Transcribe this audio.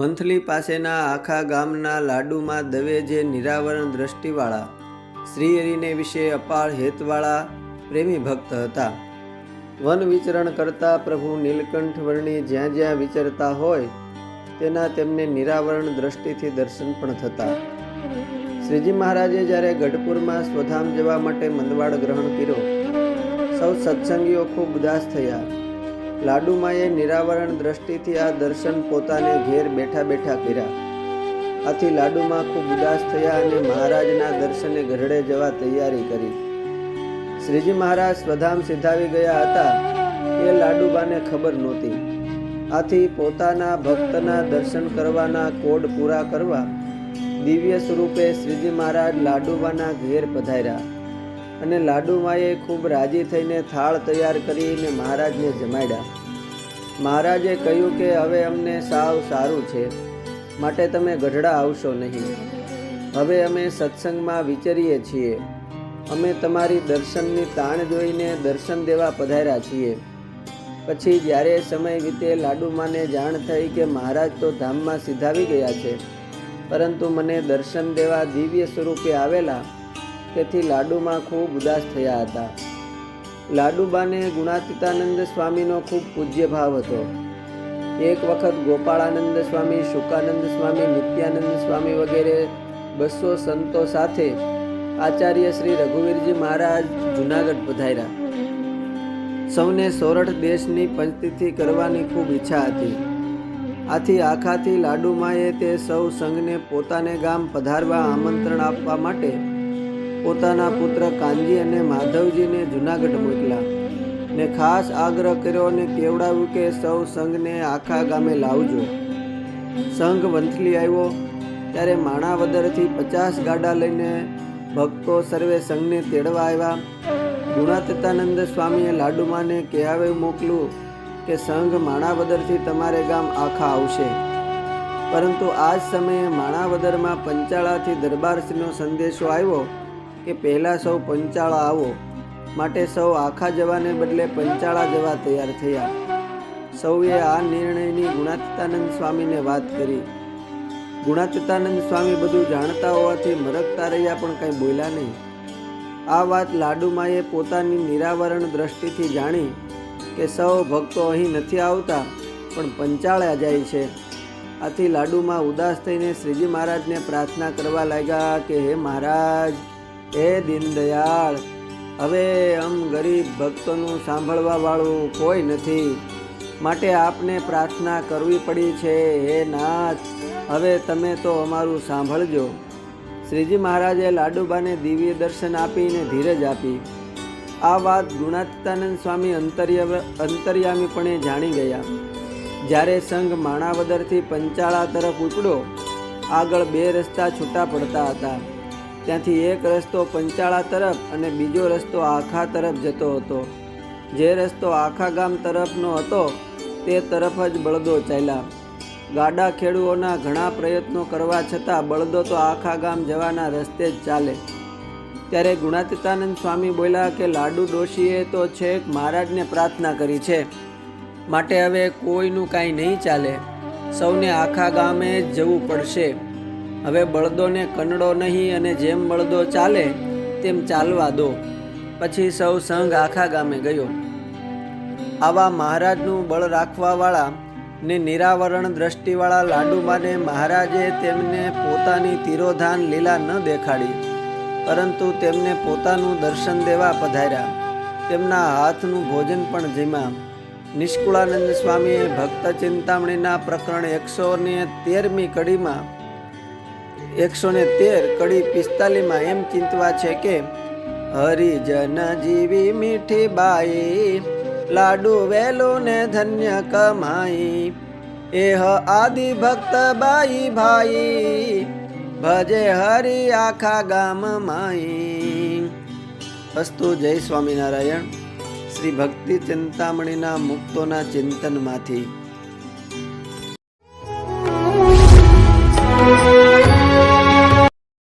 વંથલી પાસેના આખા ગામના લાડુમાં દવે જે નિરાવરણ દ્રષ્ટિવાળા શ્રી હરિને વિશે અપાર હેતવાળા પ્રેમી ભક્ત હતા. વન વિચરણ કરતા પ્રભુ નીલકંઠ વર્ણી જ્યાં જ્યાં વિચરતા હોય, તેના તેમને નિરાવરણ દ્રષ્ટિથી દર્શન પણ થતા. શ્રીજી મહારાજે જ્યારે ગઢપુરમાં સ્વધામ જવા માટે મંદવાડ ગ્રહણ કર્યો, સૌ સત્સંગીઓ ખૂબ ઉદાસ થયા. લાડુમાએ નિરાવરણ દ્રષ્ટિથી આ દર્શન પોતાને ઘેર બેઠા બેઠા કર્યા. આથી લાડુમાં ખૂબ ઉદાસ થયા અને મહારાજના દર્શને ગઢડે જવા તૈયારી કરી. શ્રીજી મહારાજ સ્વધામ સિધાવી ગયા હતા. એ લાડુબાને ખબર નહોતી. આથી પોતાના ભક્તના દર્શન કરવાના કોડ પૂરા કરવા દિવ્ય સ્વરૂપે શ્રીજી મહારાજ લાડુબાના ઘેર પધાર્યા. અને લાડુમાએ ખૂબ રાજી થઈને થાળ તૈયાર કરીને મહારાજને જમાડ્યા. મહારાજે કહ્યું કે હવે અમને સાવ સારું છે, માટે તમે ગઢડા આવશો નહીં. હવે અમે સત્સંગમાં વિચારીએ છીએ. અમે તમારી દર્શનની તાણ જોઈને દર્શન દેવા પધાર્યા છીએ. પછી જ્યારે સમય વીતે લાડુમાને જાણ થઈ કે મહારાજ તો ધામમાં સીધાવી ગયા છે, પરંતુ મને દર્શન દેવા દિવ્ય સ્વરૂપે આવેલા તેથી લાડુમાં ખૂબ ઉદાસ થયા હતા. લાડુબાને ગુણાતીતાનંદ સ્વામીનો ખૂબ પૂજ્ય ભાવ હતો. એક વખત ગોપાળાનંદ સ્વામી, શુકાનંદ સ્વામી, નિત્યાનંદ સ્વામી વગેરે બસો સંતો સાથે આચાર્ય શ્રી રઘુવીરજી મહારાજ જુનાગઢ પધાર્યા. સૌને સોરઠ દેશની પંચતિથિ કરવાની ખૂબ ઈચ્છા હતી. આથી આખાથી લાડુમાએ તે સૌ સંઘને પોતાને ગામ પધારવા આમંત્રણ આપવા માટે પોતાના પુત્ર કાનજી અને માધવજીને જુનાગઢ મોકલ્યા ને ખાસ આગ્રહ કર્યો અને કેવડાવ્યું કે સૌ સંઘને આખા ગામે લાવજો. સંઘ વંથલી આવ્યો ત્યારે માણાવદરથી પચાસ ગાડા લઈને ભક્તો સર્વે સંઘને તેડવા આવ્યા. ગુણાતીતાનંદ સ્વામીએ લાડુમાને કહેવાવે મોકલું કે સંઘ માણાવદરથી તમારે ગામ આખા આવશે. પરંતુ આ જ સમયે માણાવદરમાં પંચાળાથી દરબારશ્રીનો સંદેશો આવ્યો કે પહેલાં સૌ પંચાળા આવો. માટે સૌ આખા જવાને બદલે પંચાળા જવા તૈયાર થયા. સૌએ આ નિર્ણયની ગુણાતીતાનંદ સ્વામીને વાત કરી. ગુણાતીતાનંદ સ્વામી બધું જાણતા હોવાથી મરકતા રહ્યા પણ કંઈ બોલ્યા નહીં. આ વાત લાડુમાએ પોતાની નિરાવરણ દ્રષ્ટિથી જાણી કે સૌ ભક્તો અહીં નથી આવતા, પણ પંચાળા જાય છે. આથી લાડુમાં ઉદાસ થઈને શ્રીજી મહારાજને પ્રાર્થના કરવા લાગ્યા કે, હે મહારાજ હે દીનદયાળ હવે આમ ગરીબ ભક્તોનું સાંભળવા વાળું કોઈ નથી. માટે આપને પ્રાર્થના કરવી પડી છે, હે નાથ. હવે તમે તો અમારું સાંભળજો. શ્રીજી મહારાજે લાડુબાને દિવ્ય દર્શન આપીને ધીરજ આપી. આ વાત ગુણાતીતાનંદ સ્વામી અંતર્ય અંતર્યામીપણે જાણી ગયા. જ્યારે સંઘ માણાવદરથી પંચાળા તરફ ઉપડ્યો, આગળ બે રસ્તા છૂટા પડતા હતા. ત્યાંથી એક રસ્તો પંચાળા તરફ અને બીજો રસ્તો આખા તરફ જતો હતો. જે રસ્તો આખા ગામ તરફનો હતો, તે તરફ જ બળદો ચાલ્યા. ગાડા ખેડૂઓના ઘણા પ્રયત્નો કરવા છતાં બળદો તો આખા ગામ જવાના રસ્તે જ ચાલે. ત્યારે ગુણાતીતાનંદ સ્વામી બોલ્યા કે, લાડુ ડોશીએ તો છેક મહારાજને પ્રાર્થના કરી છે. માટે હવે કોઈનું કાંઈ નહીં ચાલે. સૌને આખા ગામે જ જવું પડશે. હવે બળદોને કનડો નહીં અને જેમ બળદો ચાલે, તેમ ચાલવા દો. પછી સૌ સંઘ આખા ગામે ગયો. આવા મહારાજનું બળ રાખવાવાળા ને નિરાવરણ દ્રષ્ટિવાળા લાડુમાને મહારાજે તેમને પોતાની તિરોધાન લીલા ન દેખાડી, પરંતુ તેમને પોતાનું દર્શન દેવા પધાર્યા. તેમના હાથનું ભોજન પણ જમ્યા. નિષ્કુળાનંદ સ્વામીએ ભક્ત ચિંતામણીના પ્રકરણ એકસો ને તેરમી કડીમાં એકસો ને તેર કડી પિસ્તાલીમાં એમ ચિંતવા છે કે, હરિજન જીવી મીઠી બાઈ, લાડુ વેલો ને ધન્ય કમાઈ. એહ આદિ ભક્ત બાઈ ભાઈ, ભજે હરિ આખા ગામ માઈ. અસ્તુ જય સ્વામિનારાયણ. શ્રી ભક્તિ ચિંતામણીના મુક્તોના ચિંતનમાંથી